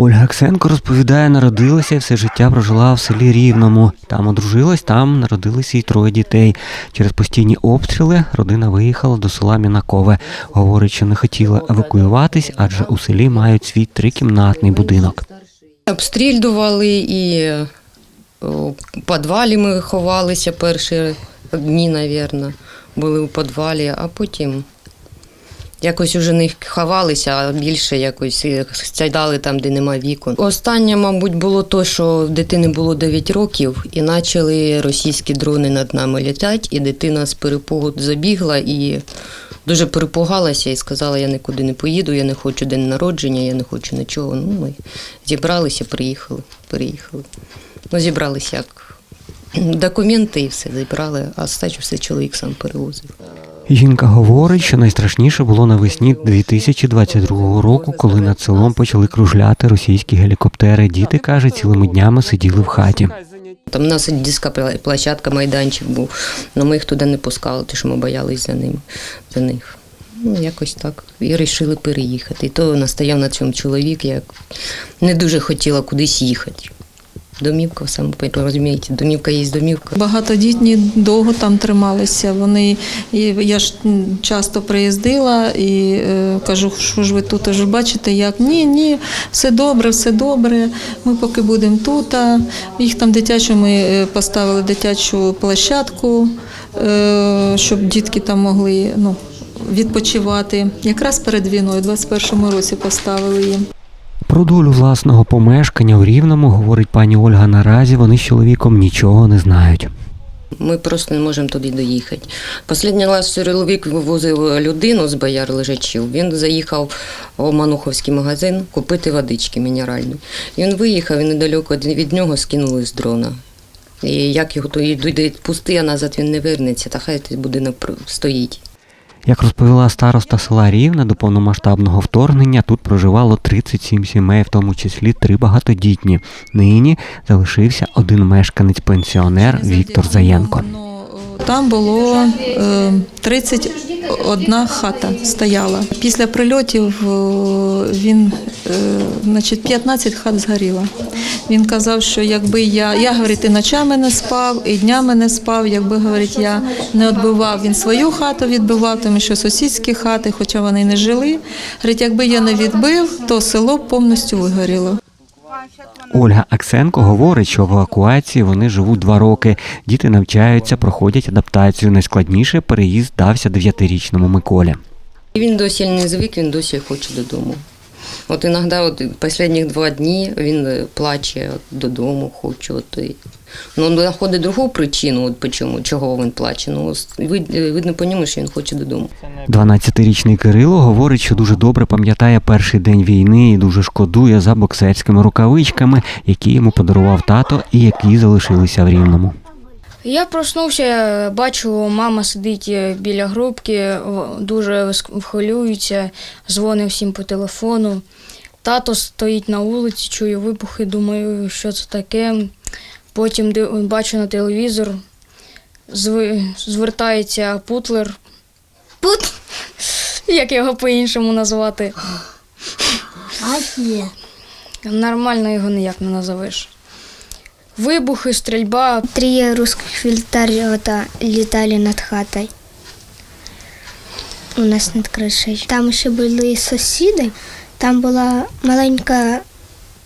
Ольга Аксенко розповідає, народилася і все життя прожила в селі Рівному. Там одружилась, там народилися й троє дітей. Через постійні обстріли родина виїхала до села Мінакове. Говорить, що не хотіла евакуюватись, адже у селі мають свій трикімнатний будинок. Обстрілювали і в підвалі ми ховалися перші дні, мабуть, були у підвалі, а потім якось уже не ховалися, а більше якось е, сідали там, де нема вікон. Останнє, мабуть, було то, що дитини було 9 років, і почали російські дрони над нами літати, і дитина з перепугу забігла і дуже перепугалася і сказала, я нікуди не поїду, я не хочу день народження, я не хочу нічого. Ну, ми зібралися, приїхали, переїхали. Ну, зібралися як документи і все зібрали, а стачу все чоловік сам перевозив. Жінка говорить, що найстрашніше було навесні 2022 року, коли над селом почали кружляти російські гелікоптери. Діти каже, цілими днями сиділи в хаті. Там у нас дитяча площадка, майданчик був, але ми їх туди не пускали, тому що ми боялись за ним, за них. Ну, якось так. І вирішили переїхати. І то настояв на цьому чоловік, я не дуже хотіла кудись їхати. Домівка, саме розумієте, домівка є домівка. Багатодітні довго там трималися. Вони я ж часто приїздила і е, кажу, що ж ви тут ж бачите, як ні, ні, все добре, все добре. Ми поки будемо тут. А їх там дитячу ми е, поставили дитячу площадку, е, щоб дітки там могли ну, відпочивати. Якраз перед війною, у 21-му році поставили їм. Про долю власного помешкання у Рівному, говорить пані Ольга, наразі вони з чоловіком нічого не знають. Ми просто не можемо туди доїхати. Останній раз чоловік вивозив людину з бояр лежачів. Він заїхав у Мануховський магазин купити водички мінеральної. Він виїхав і недалеко від нього скинули з дрона. І як його то йде пустий, а назад він не вернеться, та хай той будинок стоїть. Як розповіла староста села Рівне, до повномасштабного вторгнення тут проживало 37 сімей, в тому числі три багатодітні. Нині залишився один мешканець-пенсіонер Віктор Заєнко. Там було е, 31 хата стояла. Після прильотів е, він, е, значить, 15 хат згоріло. Він казав, що якби я, я говорить, і ночами не спав, і днями не спав, якби говорить, я не відбивав, він свою хату відбивав, тому що сусідські хати, хоча вони не жили. Говорить, якби я не відбив, то село повністю вигоріло. Ольга Аксенко говорить, що в евакуації вони живуть два роки. Діти навчаються, проходять адаптацію. Найскладніше переїзд дався дев'ятирічному Миколі. Він досі не звик, він досі хоче додому. От іноді, от останні два дні він е, плаче от, додому, хоче. От, і, ну, він знаходить другу причину, от, чому, чого він плаче. Ну, вид- видно по ньому, що він хоче додому. 12-річний Кирило говорить, що дуже добре пам'ятає перший день війни і дуже шкодує за боксерськими рукавичками, які йому подарував тато і які залишилися в рівному. Я проснувся, бачу, мама сидить е, біля грубки, дуже хвилюється, дзвонить всім по телефону. Тато стоїть на вулиці, чую вибухи, думаю, що це таке. Потім бачу на телевізор, звертається путлер. Пут! Як його по-іншому назвати? Нормально його ніяк не назовеш. Вибухи, стрільба, Три русских вертолета летали над хатой. У нас над кришею. Там ще були сусіди. Там була маленька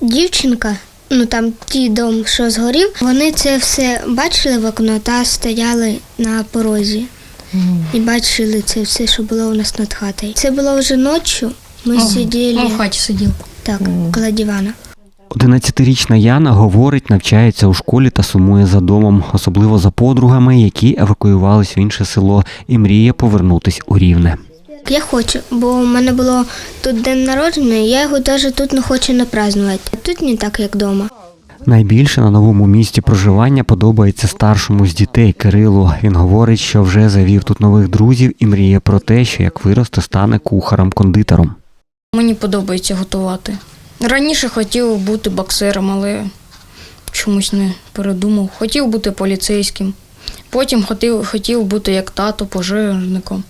дівчинка. Ну там ті дом, що згорів. Вони це все бачили в окно та стояли на порозі. І бачили це все, що було у нас над хатою. Це було вже ночі. Ми сиділи в хаті сидів. так, коло дивана. 11-річна Яна говорить, навчається у школі та сумує за домом, особливо за подругами, які евакуювались в інше село, і мріє повернутись у рівне. Я хочу, бо у мене було тут день народження, і я його навіть тут не хочу не празднувати. Тут не так, як вдома. Найбільше на новому місці проживання подобається старшому з дітей Кирилу. Він говорить, що вже завів тут нових друзів і мріє про те, що як виросте, стане кухарем-кондитером. Мені подобається готувати. Раніше хотів бути боксером, але чомусь не передумав. Хотів бути поліцейським. Потім хотів, хотів бути як тато, пожежником.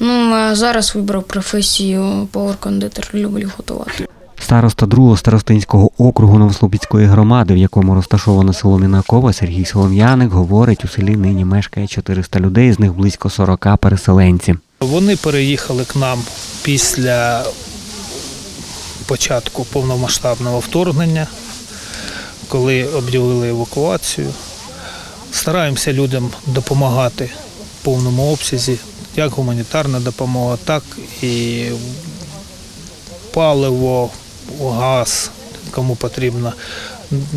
Ну, а зараз вибрав професію повар-кондитер. Люблю готувати. Староста другого старостинського округу Новослобідської громади, в якому розташоване село Мінакова, Сергій Солом'яник, говорить, у селі нині мешкає 400 людей, з них близько 40 переселенців. Вони переїхали к нам після початку повномасштабного вторгнення, коли об'явили евакуацію. Стараємося людям допомагати в повному обсязі, як гуманітарна допомога, так і паливо, газ, кому потрібно,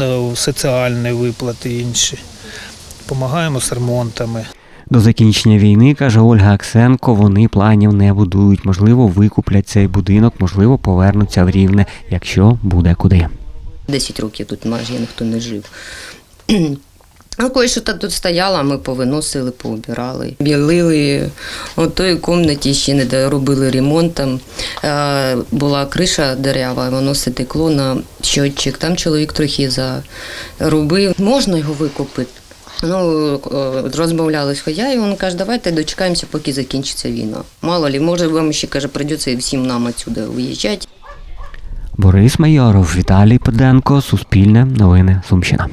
е, соціальні виплати інші. Допомагаємо з ремонтами. До закінчення війни, каже Ольга Аксенко, вони планів не будують. Можливо, викуплять цей будинок, можливо, повернуться в рівне, якщо буде куди. 10 років тут майже ніхто не жив. А кое що тут стояло, ми повиносили, поубирали. Білили. У той кімнаті ще не доробили ремонт. Там е, була криша дерева, воно все текло на щотчик. Там чоловік трохи заробив. Можна його викупити. Ну, е, я і він каже, давайте дочекаємося, поки закінчиться війна. Мало лі, може вам ще каже, прийдеться і всім нам отсюди виїжджати. Борис Майоров, Віталій Педенко, Суспільне, Новини, Сумщина.